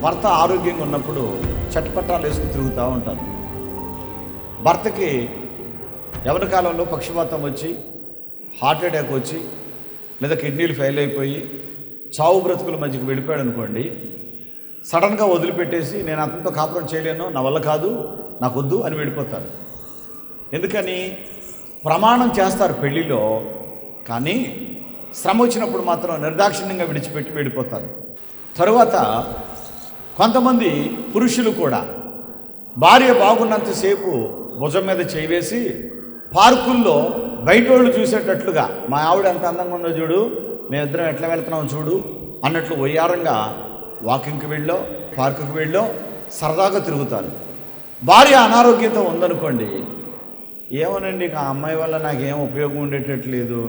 భర్త ఆరోగ్యంగా ఉన్నప్పుడు చట్టపట్టాలు వేసుకుని తిరుగుతూ ఉంటారు. భర్తకి ఎవరి కాలంలో పక్షపాతం వచ్చి హార్ట్ అటాక్ వచ్చి లేదా కిడ్నీలు ఫెయిల్ అయిపోయి చావు బ్రతుకుల మధ్యకి వెళ్ళిపోయాడు అనుకోండి సడన్గా వదిలిపెట్టేసి నేను అతనితో కాపురం చేయలేను నా వల్ల కాదు నాకు వద్దు అని వెళ్ళిపోతారు. ఎందుకని? ప్రమాణం చేస్తారు పెళ్ళిలో కానీ శ్రమ వచ్చినప్పుడు మాత్రం నిర్దాక్షిణ్యంగా విడిచిపెట్టి వెళ్ళిపోతారు. తరువాత కొంతమంది పురుషులు కూడా భార్య బాగున్నంతసేపు భుజం మీద చేయివేసి పార్కుల్లో బయట వాళ్ళు చూసేటట్లుగా మా ఆవిడ ఎంత అందంగా ఉందో చూడు మేమిద్దరం ఎట్లా వెళ్తున్నాం చూడు అన్నట్లు వయ్యారంగా వాకింగ్కి వెళ్ళో పార్కుకి వెళ్ళో సరదాగా తిరుగుతారు. భార్య అనారోగ్యంతో ఉందనుకోండి ఏమోనండి ఇంకా ఆ అమ్మాయి వల్ల నాకేం ఉపయోగం ఉండేటట్లేదు.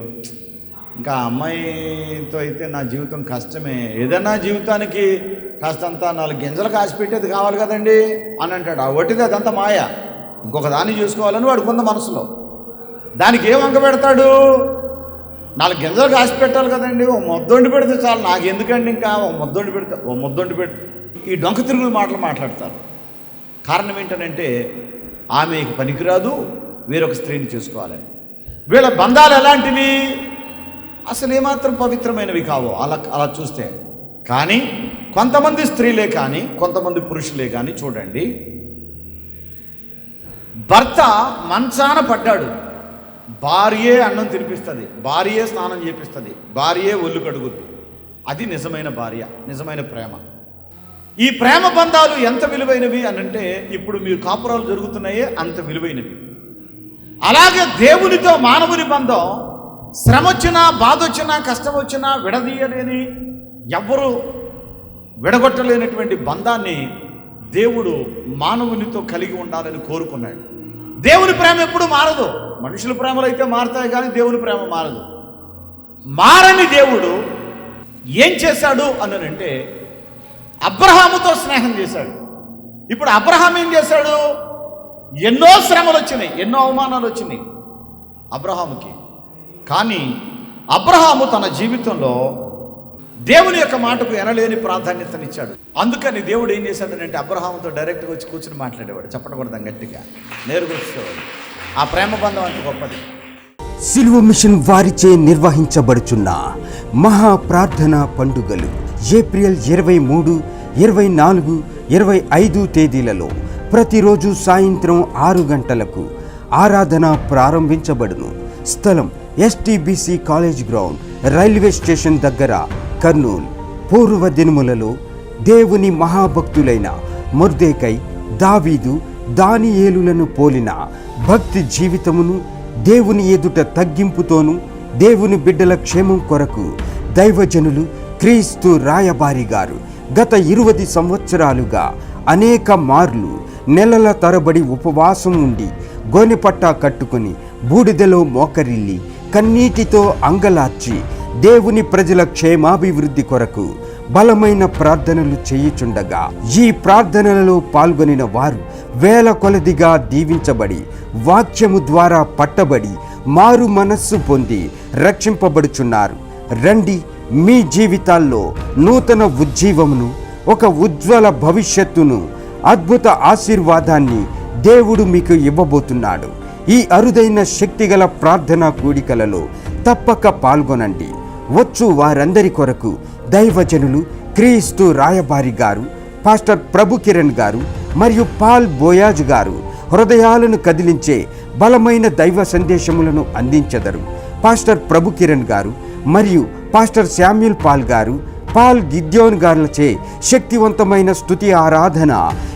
ఇంకా అమ్మాయితో అయితే నా జీవితం కష్టమే. ఏదైనా జీవితానికి కాస్తంత నాలుగు గింజలు కాసి పెట్టేది కావాలి కదండి అని అంటాడు. ఆ వట్టిది అదంతా మాయ. ఇంకొక దాన్ని చూసుకోవాలని వాడుకుంది మనసులో. దానికి ఏం వంక పెడతాడు? నాలుగు గింజలు కాసి పెట్టాలి కదండి. ఓ ముద్దొండి పెడితే చాలు. నాకు ఎందుకండి ఇంకా? ఓ ముద్దొండి పెడితే ఓ ముద్దొండి పెడి ఈ డొంక తిరుగుడు మాటలు మాట్లాడతారు. కారణం ఏంటనంటే ఆమెకి పనికిరాదు వేరొక స్త్రీని చేసుకోవాలని. వీళ్ళ బంధాలు ఎలాంటివి? అసలు ఏమాత్రం పవిత్రమైనవి కావు. అలా అలా చూస్తే. కానీ కొంతమంది స్త్రీలే కానీ కొంతమంది పురుషులే కానీ చూడండి. భర్త మంచాన పడ్డాడు. భార్యే అన్నం తినిపిస్తుంది భార్యే స్నానం చేపిస్తుంది భార్యే ఒళ్ళు కడుగుద్ది. అది నిజమైన భార్య నిజమైన ప్రేమ. ఈ ప్రేమ బంధాలు ఎంత విలువైనవి అని అంటే ఇప్పుడు మీరు కాపురాలు జరుగుతున్నాయే అంత విలువైనవి. అలాగే దేవునితో మానవుని బంధం శ్రమ వచ్చినా బాధ వచ్చినా కష్టం వచ్చినా విడదీయలేని ఎవ్వరూ విడగొట్టలేనటువంటి బంధాన్ని దేవుడు మానవునితో కలిగి ఉండాలని కోరుకున్నాడు. దేవుని ప్రేమ ఎప్పుడు మారదు. మనుషుల ప్రేమలు అయితే మారుతాయి కానీ దేవుని ప్రేమ మారదు. మారని దేవుడు ఏం చేశాడు అన్నంటే అబ్రహాముతో స్నేహం చేశాడు. ఇప్పుడు అబ్రహాం ఏం చేశాడు? ఎన్నో శ్రమలు వచ్చినాయి ఎన్నో అవమానాలు వచ్చినాయి అబ్రహాముకి. కానీ అబ్రహాము తన జీవితంలో దేవుని యొక్క మాటకు ఎనలేని ప్రాధాన్యతనిచ్చాడు. అందుకని దేవుడు ఏం చేశాడనంటే అబ్రహాంతో డైరెక్ట్గా వచ్చి కూర్చుని మాట్లాడేవాడు. చెప్పకూడదు గట్టిగా. నేరుగా ఆ ప్రేమ బంధం అంత గొప్పది. సిల్వ మిషన్ వారిచే నిర్వహించబడుచున్న మహా ప్రార్థన పండుగలు ఏప్రిల్ ఇరవై మూడు ఇరవై నాలుగు ఇరవై ఐదు తేదీలలో ప్రతిరోజు సాయంత్రం ఆరు గంటలకు ఆరాధన ప్రారంభించబడును. స్థలం STBC college ground railway station దగ్గర కర్నూలు పూర్వ దినములలో దేవుని మహాభక్తులైన మొర్దేకై దావీదు దానియేలులను పోలిన భక్తి జీవితమును దేవుని ఎదుట తగ్గింపుతోను దేవుని బిడ్డల క్షేమం కొరకు దైవజనులు క్రీస్తు రాయబారి గారు గత ఇరువది సంవత్సరాలుగా అనేక మార్లు నెలల తరబడి ఉపవాసం ఉండి గోనెపట్టా కట్టుకుని బూడిదలో మోకరిల్లి కన్నీటితో అంగలార్చి దేవుని ప్రజల క్షేమాభివృద్ధి కొరకు బలమైన ప్రార్థనలు చేయుచుండగా ఈ ప్రార్థనలలో పాల్గొనిన వారు వేల కొలదిగా దీవించబడి వాక్యము ద్వారా పట్టబడి మారు మనస్సు పొంది రక్షింపబడుచున్నారు. రండి మీ జీవితాల్లో నూతన ఉజ్జీవమును ఒక ఉజ్వల భవిష్యత్తును అద్భుత ఆశీర్వాదాన్ని దేవుడు మీకు ఇవ్వబోతున్నాడు. ఈ అరుదైన శక్తిగల ప్రార్థనా కూడికలలో తప్పక పాల్గొనండి. వచ్చు వారందరి కొరకు దైవజనులు క్రీస్తు రాయబారి గారు పాస్టర్ ప్రభు కిరణ్ గారు మరియు పాల్ బోయాజ్ గారు హృదయాలను కదిలించే బలమైన దైవ సందేశములను అందించెదరు. పాస్టర్ ప్రభు కిరణ్ గారు మరియు పాస్టర్ శామ్యుల్ పాల్ గారు పాల్ గిద్యోన్ గారులచే శక్తివంతమైన స్తుతి ఆరాధన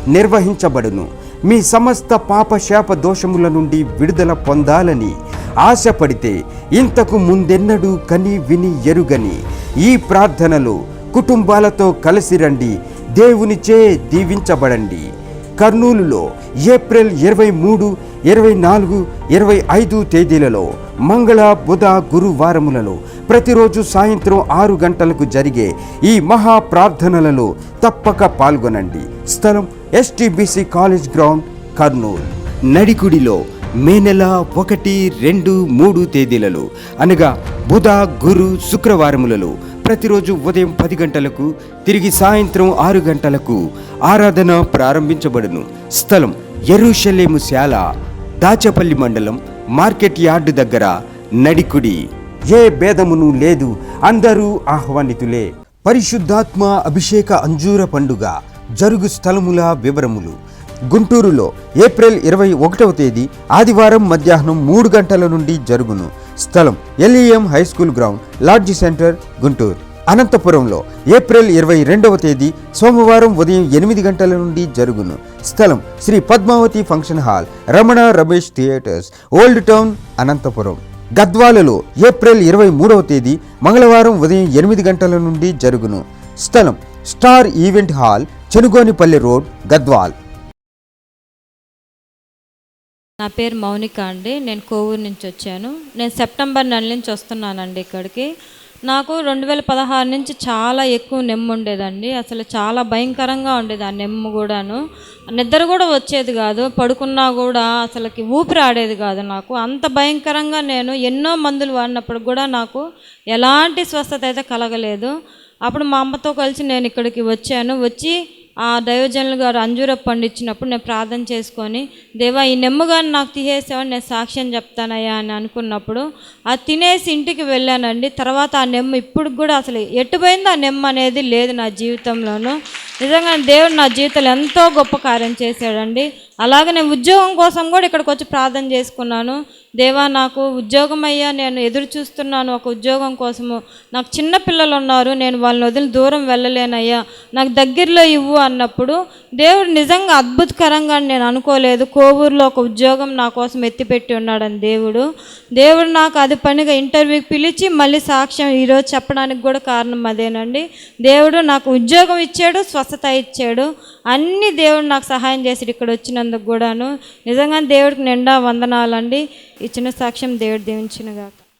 నిర్వహించబడును. మీ సమస్త పాపశాప దోషముల నుండి విడుదల పొందాలని ఆశపడితే ఇంతకు ముందెన్నడూ కని విని ఎరుగని ఈ ప్రార్థనలు కుటుంబాలతో కలిసి రండి దేవునిచే దీవించబడండి. కర్నూలులో ఏప్రిల్ ఇరవై మూడు ఇరవై నాలుగు ఇరవై ఐదు తేదీలలో మంగళ బుధ గురువారములలో ప్రతిరోజు సాయంత్రం ఆరు గంటలకు జరిగే ఈ మహా ప్రార్థనలలో తప్పక పాల్గొనండి. స్థలం ఎస్టీబీసీ కాలేజ్ గ్రౌండ్ కర్నూలు. నడికుడిలో మే నెల ఒకటి రెండు మూడు తేదీలలో అనగా బుధ గురు శుక్రవారములలో ప్రతిరోజు ఉదయం పది గంటలకు తిరిగి సాయంత్రం ఆరు గంటలకు ఆరాధన ప్రారంభించబడును. స్థలం ఎరుషలేము శాల దాచపల్లి మండలం మార్కెట్ యార్డు దగ్గర నడికుడి. ఏ భేదమును లేదు అందరూ ఆహ్వానితులే. పరిశుద్ధాత్మ అభిషేక అంజూర పండుగ జరుగు స్థలముల వివరములు. గుంటూరులో ఏప్రిల్ ఇరవై ఒకటవ తేదీ ఆదివారం మధ్యాహ్నం మూడు గంటల నుండి జరుగును. స్థలం LEM high school ground lodge centre Guntur. అనంతపురంలో ఏప్రిల్ ఇరవై రెండవ తేదీ సోమవారం ఉదయం ఎనిమిది గంటల నుండి జరుగును. స్థలం Shri Padmavathi function hall Ramana Ramesh theatres old town Anantapur. గద్వాలలో April ఇరవై మూడవ తేదీ మంగళవారం ఉదయం ఎనిమిది గంటల నుండి జరుగును. స్థలం star event hall Chenugonipalli road Gadwal. నా పేరు మౌనిక అండి. నేను కోవూరు నుంచి వచ్చాను. నేను సెప్టెంబర్ నెల నుంచి వస్తున్నానండి ఇక్కడికి. నాకు రెండు వేల పదహారు నుంచి చాలా ఎక్కువ నెమ్ము ఉండేదండి. అసలు చాలా భయంకరంగా ఉండేది ఆ నెమ్ము కూడాను. నిద్ర కూడా వచ్చేది కాదు. పడుకున్నా కూడా అసలుకి ఊపిరి ఆడేది కాదు నాకు. అంత భయంకరంగా నేను ఎన్నో మందులు వాడినప్పుడు కూడా నాకు ఎలాంటి స్వస్థత అయితే కలగలేదు. అప్పుడు మా అమ్మతో కలిసి నేను ఇక్కడికి వచ్చాను. వచ్చి ఆ దైవజనులు గారు అంజూర పండించినప్పుడు నేను ప్రార్థన చేసుకొని దేవా ఈ నెమ్మగాని నాకు తీసేసావని నేను సాక్ష్యం చెప్తానయ్యా అని అనుకున్నప్పుడు అది తినేసి ఇంటికి వెళ్ళానండి. తర్వాత ఆ నెమ్మ ఇప్పుడు కూడా అసలు ఎట్టుపోయింది ఆ నెమ్మ అనేది లేదు నా జీవితంలోనూ. నిజంగా దేవుడు నా జీవితంలో ఎంతో గొప్ప కార్యం చేశాడండి. అలాగే నేను ఉద్యోగం కోసం కూడా ఇక్కడికి వచ్చి ప్రార్థన చేసుకున్నాను. దేవా నాకు ఉద్యోగం అయ్యా నేను ఎదురు చూస్తున్నాను. ఒక ఉద్యోగం కోసము నాకు చిన్న పిల్లలు ఉన్నారు నేను వాళ్ళని వదిలి దూరం వెళ్ళలేనయ్యా. నాకు దగ్గరలో ఇవ్వు అన్నప్పుడు దేవుడు నిజంగా అద్భుతకరంగా నేను అనుకోలేదు. కోవూరులో ఒక ఉద్యోగం నా కోసం ఎత్తిపెట్టి ఉన్నాడని దేవుడు. దేవుడు నాకు అది పనిగా ఇంటర్వ్యూకి పిలిచి మళ్ళీ సాక్ష్యం ఈరోజు చెప్పడానికి కూడా కారణం అదేనండి. దేవుడు నాకు ఉద్యోగం ఇచ్చాడు స్వస్థత ఇచ్చాడు. అన్ని దేవుడు నాకు సహాయం చేసి ఇక్కడ వచ్చినందుకు కూడాను. నిజంగా దేవుడికి నిండా వందనాలండి. ఇచ్చిన సాక్ష్యం దేవుడు దీవించినగాక.